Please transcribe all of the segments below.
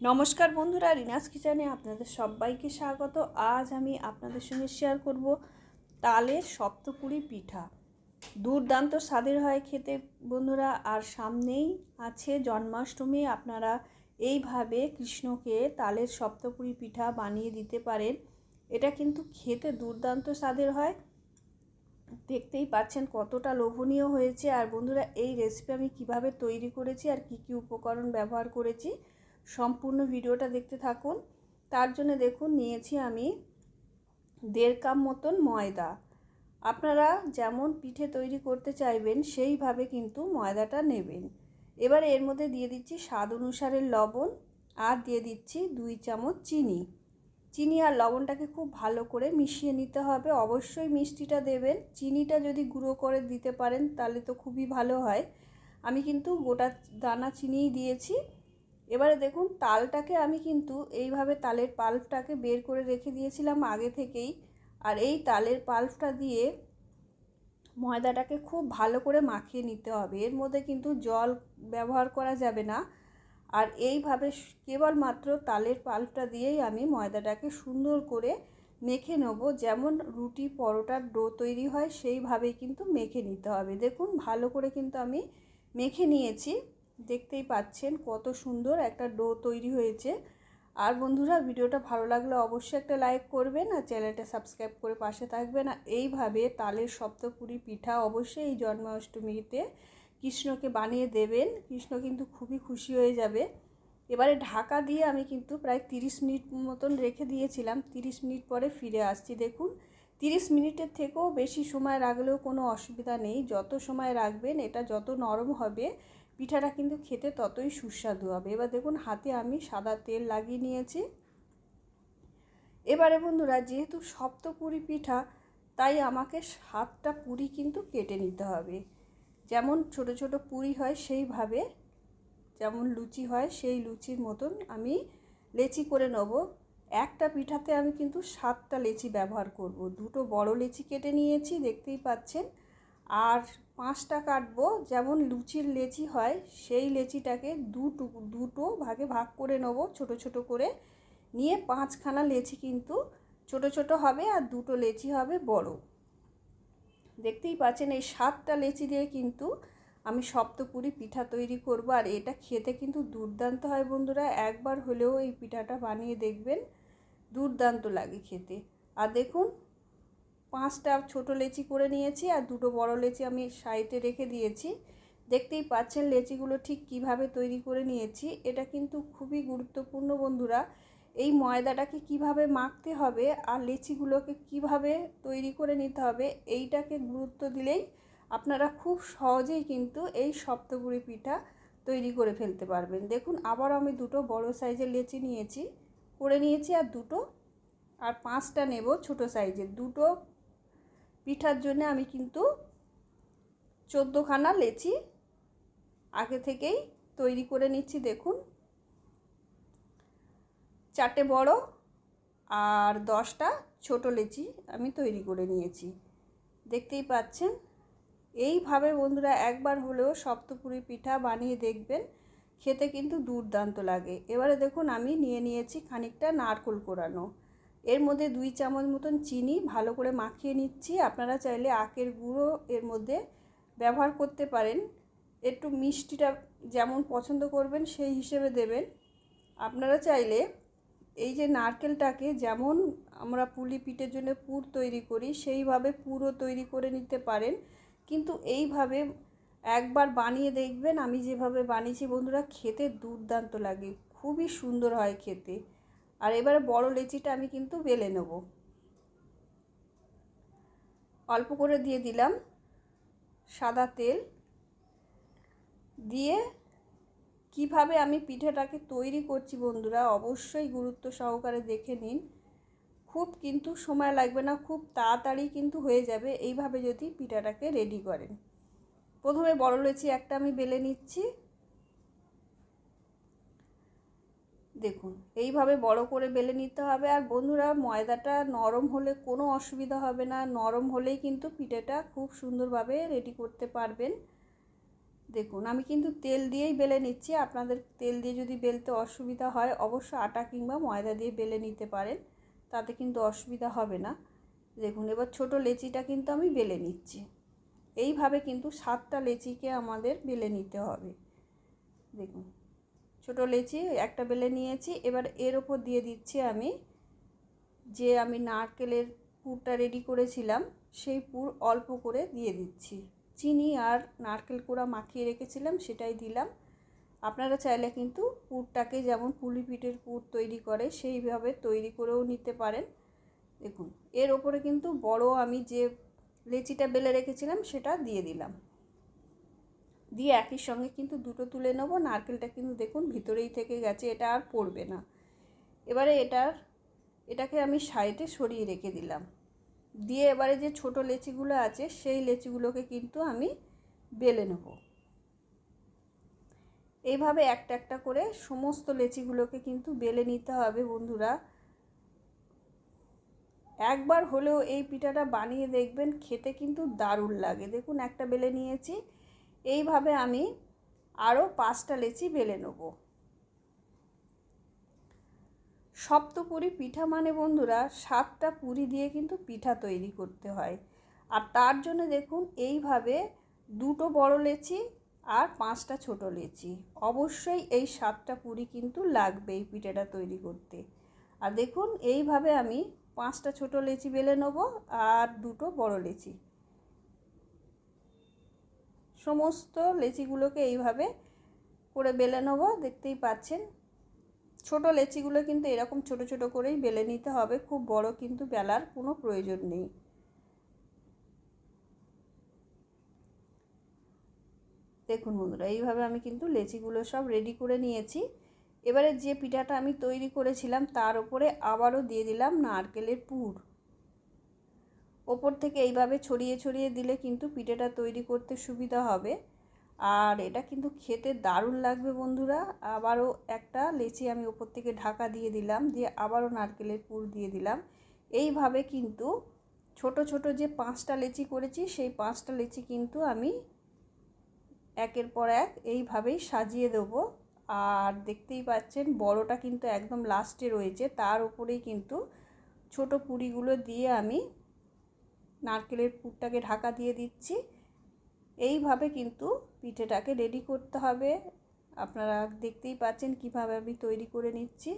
নমস্কার বন্ধুরা, রিনাস কিচেনে আপনাদের সবাইকে স্বাগত। আজ আমি আপনাদের সঙ্গে শেয়ার করব তালের সপ্তপুরি পিঠা। দুর্দান্ত স্বাদের হয় খেতে বন্ধুরা, আর সামনেই আছে জন্মাষ্টমী। আপনারা এইভাবে কৃষ্ণকে তালের সপ্তপুরি পিঠা বানিয়ে দিতে পারেন। এটা কিন্তু খেতে দুর্দান্ত স্বাদের হয়। দেখতেই পাচ্ছেন কতটা লোভনীয় হয়েছে। আর বন্ধুরা, এই রেসিপি আমি কীভাবে তৈরি করেছি আর কি কি উপকরণ ব্যবহার করেছি সম্পূর্ণ ভিডিওটা দেখতে থাকুন। তার জন্য দেখুন, নিয়েছি আমি দেড় কাপ মতন ময়দা। আপনারা যেমন পিঠে তৈরি করতে চাইবেন, সেইভাবে কিন্তু ময়দাটা নেবেন। এবার এর মধ্যে দিয়ে দিচ্ছি স্বাদ অনুসারে লবণ আর দিয়ে দিচ্ছি দুই চামচ চিনি। চিনি আর লবণটাকে খুব ভালো করে মিশিয়ে নিতে হবে। অবশ্যই মিষ্টিটা দেবেন। চিনিটা যদি গুঁড়ো করে দিতে পারেন, তাহলে তো খুবই ভালো হয়। আমি কিন্তু গোটা দানা চিনিই দিয়েছি। এবারে দেখুন, তালটাকে আমি কিন্তু এইভাবে তালের পাল্পটাকে বের করে রেখে দিয়েছিলাম আগে থেকেই। আর এই তালের পাল্পটা দিয়ে ময়দাটাকে খুব ভালো করে মাখিয়ে নিতে হবে। এর মধ্যে কিন্তু জল ব্যবহার করা যাবে না। আর এইভাবে কেবলমাত্র তালের পাল্পটা দিয়েই আমি ময়দাটাকে সুন্দর করে মেখে নেব। যেমন রুটি পরোটার ডো তৈরি হয়, সেইভাবেই কিন্তু মেখে নিতে হবে। দেখুন, ভালো করে কিন্তু আমি মেখে নিয়েছি। দেখতেই পাচ্ছেন কত সুন্দর একটা ডো তৈরি হয়েছে। আর বন্ধুরা, ভিডিওটা ভালো লাগলে অবশ্যই একটা লাইক করবেন আর চ্যানেলটা সাবস্ক্রাইব করে পাশে থাকবেন। আর এইভাবে তালের সপ্তপুরি পিঠা অবশ্যই এই জন্মাষ্টমীতে কৃষ্ণকে বানিয়ে দেবেন। কৃষ্ণ কিন্তু খুবই খুশি হয়ে যাবে। এবারে ঢাকা দিয়ে আমি কিন্তু প্রায় তিরিশ মিনিট মতন রেখে দিয়েছিলাম। তিরিশ মিনিট পরে ফিরে আসছি, দেখুন। তিরিশ মিনিটের থেকেও বেশি সময় রাখলেও কোনো অসুবিধা নেই। যত সময় রাখবেন, এটা যত নরম হবে পিঠাটা কিন্তু খেতে ততই সুস্বাদু হবে। এবার দেখুন, হাতে আমি সাদা তেল লাগিয়ে নিয়েছি। এবারে বন্ধুরা, যেহেতু সপ্তপুরি পিঠা, তাই আমাকে সাতটা পুরি কিন্তু কেটে নিতে হবে। যেমন ছোট ছোট পুরি হয় সেইভাবে, যেমন লুচি হয় সেই লুচির মতন আমি লেচি করে নেব। একটা পিঠাতে আমি কিন্তু সাতটা লেচি ব্যবহার করব। দুটো বড় লেচি কেটে নিয়েছি, দেখতেই পাচ্ছেন। আর পাঁচটা কাটবো, যেমন লুচির লেচি হয়, সেই লেচিটাকে দুটো দুটো ভাগে ভাগ করে নেব ছোট ছোট করে। নিয়ে পাঁচখানা লেচি কিন্তু ছোট ছোট হবে আর দুটো লেচি হবে বড়। দেখতেই পাচ্ছেন এই সাতটা লেচি দিয়ে কিন্তু আমি সপ্তপুরি পিঠা তৈরি করব। আর এটা খেতে কিন্তু দুর্দান্ত হয় বন্ধুরা, একবার হলেও এই পিঠাটা বানিয়ে দেখবেন, দুর্দান্ত লাগে খেতে। আর দেখুন পাঁচটা ছোট লেচি করে নিয়েছি আর দুটো বড় লেচি আমি সাইডে রেখে দিয়েছি। দেখতেই পাচ্ছেন লেচিগুলো ঠিক কীভাবে তৈরি করে নিয়েছি। এটা কিন্তু খুবই গুরুত্বপূর্ণ বন্ধুরা। এই ময়দাটাকে কীভাবে মাখতে হবে আর লেচিগুলোকে কীভাবে তৈরি করে নিতে হবে এইটাকে গুরুত্ব দিলেই আপনারা খুব সহজেই কিন্তু এই সপ্তগুড়ি পিঠা তৈরি করে ফেলতে পারবেন। দেখুন আবার আমি দুটো বড় সাইজের লেচি নিয়েছি, করে নিয়েছি আর দুটো, আর পাঁচটা নেব ছোট সাইজের। দুটো পিঠার জন্য আমি কিন্তু চোদ্দোখানা লেচি আগে থেকেই তৈরি করে নিচ্ছি, দেখুন। চারটে বড় আর দশটা ছোট লেচি আমি তৈরি করে নিয়েছি। দেখতেই পাচ্ছেন? এইভাবে বন্ধুরা একবার হলেও সপ্তপুরি পিঠা বানিয়ে দেখবেন, খেতে কিন্তু দুর্দান্ত লাগে। এবারে দেখুন, আমি নিয়ে নিয়েছি খানিকটা নারকোল কোরানো। এর মধ্যে দুই চামচ মতন চিনি ভালো করে মাখিয়ে নিচ্ছি। আপনারা চাইলে আখের গুঁড়ো এর মধ্যে ব্যবহার করতে পারেন। একটু মিষ্টিটা যেমন পছন্দ করবেন সেই হিসেবে দেবেন। আপনারা চাইলে এই যে নারকেলটাকে যেমন আমরা পুলি পিঠের জন্য পুর তৈরি করি, সেইভাবে পুরো তৈরি করে নিতে পারেন। কিন্তু এইভাবে একবার বানিয়ে দেখবেন, আমি যেভাবে বানিয়েছি বন্ধুরা, খেতে দুর্দান্ত লাগে। খুবই সুন্দর হয় খেতে। আর এবারে বড় লেচিটা আমি কিন্তু বেলে নেব। অল্প করে দিয়ে দিলাম সাদা তেল। দিয়ে কীভাবে আমি পিঠাটাকে তৈরি করছি বন্ধুরা, অবশ্যই গুরুত্ব সহকারে দেখে নিন। খুব কিন্তু সময় লাগবে না, খুব তাড়াতাড়ি কিন্তু হয়ে যাবে, এইভাবে যদি পিঠাটাকে রেডি করেন। প্রথমে বড় লেচি একটা আমি বেলে নিচ্ছি। দেখুন, এইভাবে বড় করে বেলে নিতে হবে। আর বন্ধুরা, ময়দাটা নরম হলে কোনো অসুবিধা হবে না। নরম হলেই কিন্তু পিঠেটা খুব সুন্দরভাবে রেডি করতে পারবেন। দেখুন, আমি কিন্তু তেল দিয়েই বেলে নিচ্ছি। আপনাদের তেল দিয়ে যদি বেলতে অসুবিধা হয়, অবশ্য আটা কিংবা ময়দা দিয়ে বেলে নিতে পারেন। তাতে কিন্তু অসুবিধা হবে না। দেখুন, এবার ছোট লেচিটা কিন্তু আমি বেলে নিচ্ছি। এইভাবে কিন্তু সাতটা লেচিকে আমাদের বেলে নিতে হবে। দেখুন ছোট লেচি, একটা বেলে নিয়েছি। এবার এর ওপর দিয়ে দিচ্ছি আমি যে আমি নারকেলের পুরটা রেডি করেছিলাম, সেই পুর অল্প করে দিয়ে দিচ্ছি। চিনি আর নারকেল কোড়া মাখিয়ে রেখেছিলাম, সেটাই দিলাম। আপনারা চাইলে কিন্তু পুরটাকে যেমন পুলি পিঠের পুর তৈরি করে, সেইভাবে তৈরি করেও নিতে পারেন। দেখুন, এর ওপরে কিন্তু বড় আমি যে লেচিটা বেলে রেখেছিলাম, সেটা দিয়ে দিলাম। দিয়ে একই সঙ্গে কিন্তু দুটো তুলে নেব। নারকেলটা কিন্তু দেখুন ভিতরেই থেকে গেছে, এটা আর পড়বে না। এবারে এটার, এটাকে আমি সাইডে সরিয়ে রেখে দিলাম। দিয়ে এবারে যে ছোট লেচিগুলো আছে, সেই লেচিগুলোকে কিন্তু আমি বেলে নেব। এইভাবে একটা একটা করে সমস্ত লেচিগুলোকে কিন্তু বেলে নিতে হবে বন্ধুরা। একবার হলেও এই পিঠাটা বানিয়ে দেখবেন, খেতে কিন্তু দারুণ লাগে। দেখুন একটা বেলে নিয়েছি এইভাবে আমি আরও পাঁচটা লেচি বেলে নেব। সপ্তপুরি পিঠা মানে বন্ধুরা সাতটা পুরি দিয়ে কিন্তু পিঠা তৈরি করতে হয়। আর তার জন্য দেখুন, এইভাবে দুটো বড় লেচি আর পাঁচটা ছোট লেচি। অবশ্যই এই সাতটা পুরি কিন্তু লাগবে এই পিঠাটা তৈরি করতে। আর দেখুন, এইভাবে আমি পাঁচটা ছোট লেচি বেলে নেব আর দুটো বড় লেচি। সমস্ত লেচিগুলোকে এইভাবে করে বেলে নেব, দেখতেই পাচ্ছেন। ছোট লেচিগুলো কিন্তু এরকম ছোট ছোট করেই বেলে নিতে হবে, খুব বড় কিন্তু বেলার কোনো প্রয়োজন নেই। দেখুন বন্ধুরা, এইভাবে আমি কিন্তু লেচিগুলো সব রেডি করে নিয়েছি। এবারে যে পিঠাটা আমি তৈরি করেছিলাম, তার উপরে আবারও দিয়ে দিলাম নারকেলের পুর। ওপর থেকে এইভাবে ছড়িয়ে ছড়িয়ে দিলে কিন্তু পিঠেটা তৈরি করতে সুবিধা হবে। আর এটা কিন্তু খেতে দারুণ লাগবে বন্ধুরা। আবারও একটা লেচি আমি ওপর থেকে ঢাকা দিয়ে দিলাম, দিয়ে আবারও নারকেলের পুর দিয়ে দিলাম। এইভাবে কিন্তু ছোট ছোট যে পাঁচটা লেচি করেছি, সেই পাঁচটা লেচি কিন্তু আমি একের পর এক এইভাবেই সাজিয়ে দেবো। আর দেখতেই পাচ্ছেন, বড়টা কিন্তু একদম লাস্টে রয়েছে। তার উপরেই কিন্তু ছোট পুরিগুলো দিয়ে আমি নারকেলের পুরটাকে ঢাকা দিয়ে দিচ্ছি। এইভাবে কিন্তু পিঠেটাকে রেডি করতে হবে। আপনারা দেখতেই পাচ্ছেন কীভাবে আমি তৈরি করে নিচ্ছি।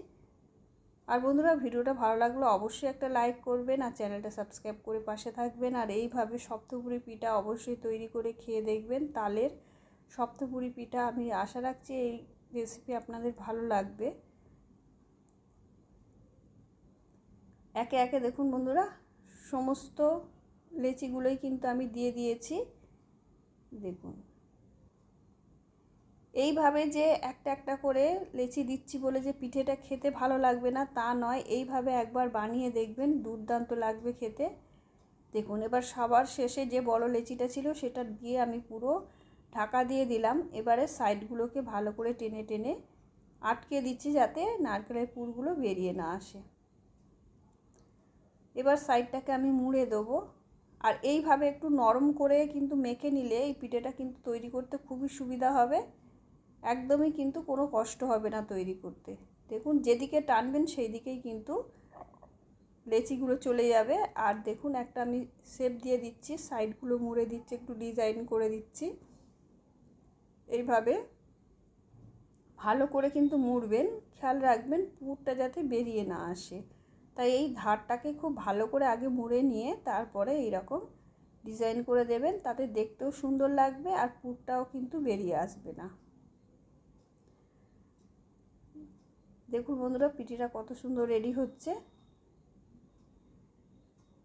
আর বন্ধুরা, ভিডিওটা ভালো লাগল অবশ্যই একটা লাইক করবেন আর চ্যানেলটা সাবস্ক্রাইব করে পাশে থাকবেন। আর এইভাবে সপ্তপুরি পিঠা অবশ্যই তৈরি করে খেয়ে দেখবেন। তালের সপ্তপুরি পিঠা আমি আশা রাখছি এই রেসিপি আপনাদের ভালো লাগবে। একে একে দেখুন বন্ধুরা, সমস্ত লেচিগুলোই কিন্তু আমি দিয়ে দিয়েছি। দেখুন। এইভাবে যে একটা একটা করে লেচি দিচ্ছি বলে যে পিঠেটা খেতে ভালো লাগবে না, তা নয়। এইভাবে একবার বানিয়ে দেখবেন, দুর্দান্ত লাগবে খেতে। দেখুন, এবার সবার শেষে যে বড় লেচিটা ছিল সেটা দিয়ে আমি পুরো ঢাকা দিয়ে দিলাম। এবারে সাইডগুলোকে ভালো করে টেনে টেনে আটকে দিচ্ছি যাতে নারকেলের পুরগুলো বেরিয়ে না আসে। এবার সাইডটাকে আমি মুড়ে দেবো। আর এইভাবে একটু নরম করে কিন্তু মেখে নিলে এই পিঠেটা কিন্তু তৈরি করতে খুবই সুবিধা হবে। একদমই কিন্তু কোনো কষ্ট হবে না তৈরি করতে। দেখুন, যেদিকে টানবেন সেই দিকেই কিন্তু লেচিগুলো চলে যাবে। আর দেখুন, একটা আমি শেপ দিয়ে দিচ্ছি, সাইডগুলো মুড়ে দিচ্ছি, একটু ডিজাইন করে দিচ্ছি। এইভাবে ভালো করে কিন্তু মুড়বেন। খেয়াল রাখবেন পুরটা যাতে বেরিয়ে না আসে। তাই এই ধারটাকে খুব ভালো করে আগে মুড়ে নিয়ে তারপরে এইরকম ডিজাইন করে দেবেন। তাতে দেখতেও সুন্দর লাগবে আর পুরটাও কিন্তু বেরিয়ে আসবে না। দেখুন বন্ধুরা, পিঠিটা কত সুন্দর রেডি হচ্ছে।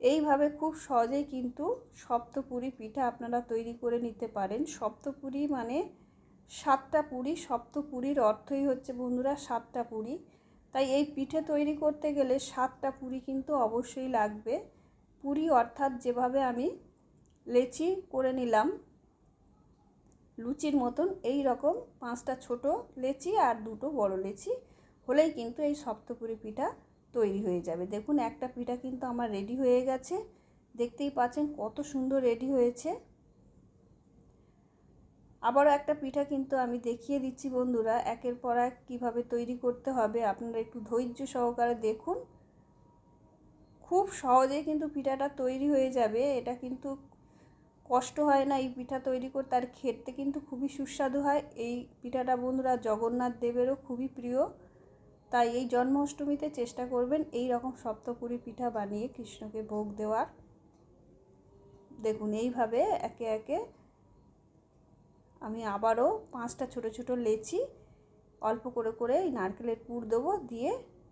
এইভাবে খুব সহজেই কিন্তু সপ্তপুরি পিঠা আপনারা তৈরি করে নিতে পারেন। সপ্তপুরি মানে সাতটা পুরি, সপ্তপুরীর অর্থই হচ্ছে বন্ধুরা সাতটা পুরি। তাই এই পিঠে তৈরি করতে গেলে সাতটা পুরি কিন্তু অবশ্যই লাগবে। পুরি অর্থাৎ যেভাবে আমি লেচি করে নিলাম, লুচির মতন এই রকম পাঁচটা ছোট লেচি আর দুটো বড় লেচি হলেই কিন্তু এই সপ্তপুরি পিঠা তৈরি হয়ে যাবে। দেখুন, একটা পিঠা কিন্তু আমার রেডি হয়ে গেছে। দেখতেই পাচ্ছেন কত সুন্দর রেডি হয়েছে। আবারও একটা পিঠা কিন্তু আমি দেখিয়ে দিচ্ছি বন্ধুরা, একের পর এক কীভাবে তৈরি করতে হবে। আপনারা একটু ধৈর্য সহকারে দেখুন। খুব সহজেই কিন্তু পিঠাটা তৈরি হয়ে যাবে। এটা কিন্তু কষ্ট হয় না এই পিঠা তৈরি করতে, আর খেতে কিন্তু খুবই সুস্বাদু হয়। এই পিঠাটা বন্ধুরা জগন্নাথ দেবেরও খুবই প্রিয়। তাই এই জন্মাষ্টমীতে চেষ্টা করবেন এই রকম সপ্তপুরি পিঠা বানিয়ে কৃষ্ণকে ভোগ দেওয়ার। দেখুন, এইভাবে একে একে আমি আবারও পাঁচটা ছোট ছোট লেচি অল্প করে করে এই নারকেলের পুর দেবো, দিয়ে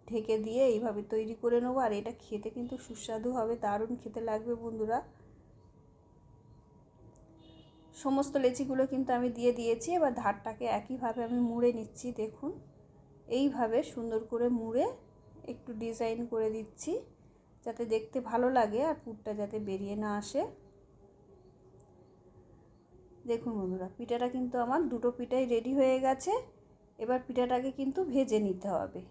ঢেকে দিয়ে এইভাবে তৈরি করে নেব। আর এটা খেতে কিন্তু সুস্বাদু হবে, দারুণ খেতে লাগবে বন্ধুরা। সমস্ত লেচিগুলো কিন্তু আমি দিয়ে দিয়েছি, এবার ধারটাকে একইভাবে আমি মুড়ে নিচ্ছি, দেখুন। এইভাবে সুন্দর করে মুড়ে একটু ডিজাইন করে দিচ্ছি, যাতে দেখতে ভালো লাগে আর পুরটা যাতে বেরিয়ে না আসে। দেখুন বন্ধুরা, পিঠাটা কিন্তু আমার দুটো পিঠাই রেডি হয়ে গেছে। এবার পিঠাটাকে কিন্তু ভেজে নিতে হবে।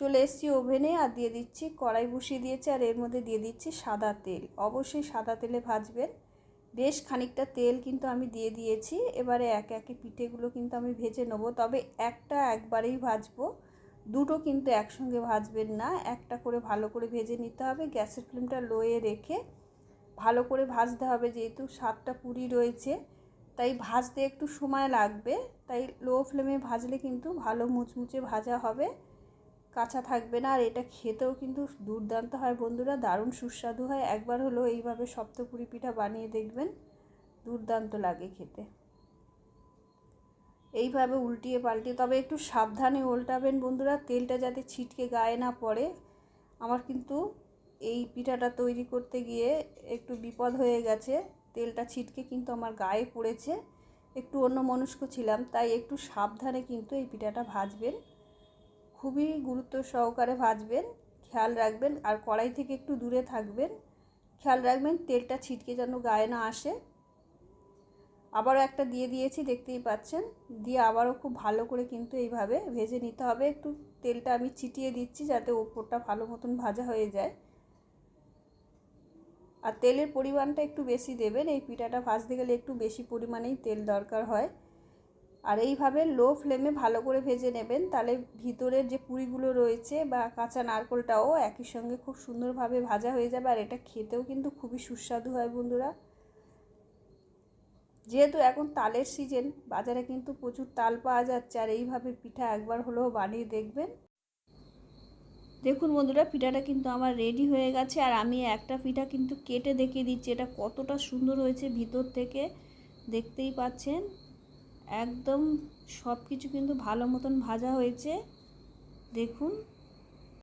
চলে এসেছি ওভেনে আর দিয়ে দিচ্ছি কড়াই বসিয়ে দিয়েছি, আর এর মধ্যে দিয়ে দিচ্ছি সাদা তেল। অবশ্যই সাদা তেলে ভাজবেন। বেশ খানিকটা তেল কিন্তু আমি দিয়ে দিয়েছি। এবারে একে একে পিঠেগুলো কিন্তু আমি ভেজে নেব। তবে একটা একবারেই ভাজবো। দুটো কিন্তু একসঙ্গে ভাজবেন না। একটা করে ভালো করে ভেজে নিতে হবে। গ্যাসের ফ্লেমটা লোয়ে রেখে ভালো করে ভাজতে হবে যেহেতু সাতটা পুরি রয়েছে। তাই ভাজতে একটু সময় লাগবে। তাই লো ফ্লেমে ভাজলে কিন্তু ভালো মুচমুচে ভাজা হবে। কাঁচা থাকবে না। আর এটা খেতেও কিন্তু দুর্দান্ত হয় বন্ধুরা। দারুণ সুস্বাদু হয়। একবার হলো এইভাবে সপ্তপুরি পিঠা বানিয়ে দেখবেন, দুর্দান্ত লাগে খেতে। এইভাবে উল্টিয়ে পাল্টিয়ে, তবে একটু সাবধানে উল্টাবেন বন্ধুরা। তেলটা যাতে ছিটকে গায়ে না পড়ে। আমার কিন্তু এই পিঠাটা তৈরি করতে গিয়ে একটু বিপদ হয়ে গেছে। তেলটা ছিটকে কিন্তু আমার গায়ে পড়েছে। একটু অন্য মনস্ক ছিলাম, তাই একটু সাবধানে কিন্তু এই পিঠাটা ভাজবেন। খুবই গুরুত্ব সহকারে ভাজবেন, খেয়াল রাখবেন, আর কড়াই থেকে একটু দূরে থাকবেন। খেয়াল রাখবেন তেলটা ছিটকে যেন গায়ে না আসে। আবারও একটা দিয়ে দিয়েছি, দেখতেই পাচ্ছেন। দিয়ে আবারও খুব ভালো করে কিন্তু এইভাবে ভেজে নিতে হবে। একটু তেলটা আমি ছিটিয়ে দিচ্ছি যাতে ওপরটা ভালো মতন ভাজা হয়ে যায়। আর তেলের পরিমাণটা একটু বেশি দেবেন, এই পিঠাটা ভাজতে গেলে একটু বেশি পরিমাণেই তেল দরকার হয়। আর এইভাবে লো ফ্লেমে ভালো করে ভেজে নেবেন, তাহলে ভিতরের যে পুরিগুলো রয়েছে বা কাঁচা নারকোলটাও একই সঙ্গে খুব সুন্দরভাবে ভাজা হয়ে যাবে, আর এটা খেতেও কিন্তু খুবই সুস্বাদু হয় বন্ধুরা। যেহেতু এখন তালের সিজন বাজারে কিন্তু প্রচুর তাল পাওয়া যাচ্ছে, আর এইভাবে পিঠা একবার হলেও বানিয়ে দেখবেন। দেখুন বন্ধুরা, পিঠাটা কিন্তু আমার রেডি হয়ে গেছে আর আমি একটা পিঠা কিন্তু কেটে দেখিয়ে দিচ্ছি। এটা কতটা সুন্দর হয়েছে ভিতর থেকে, দেখতেই পাচ্ছেন? একদম সব কিছু কিন্তু ভালো মতন ভাজা হয়েছে। দেখুন।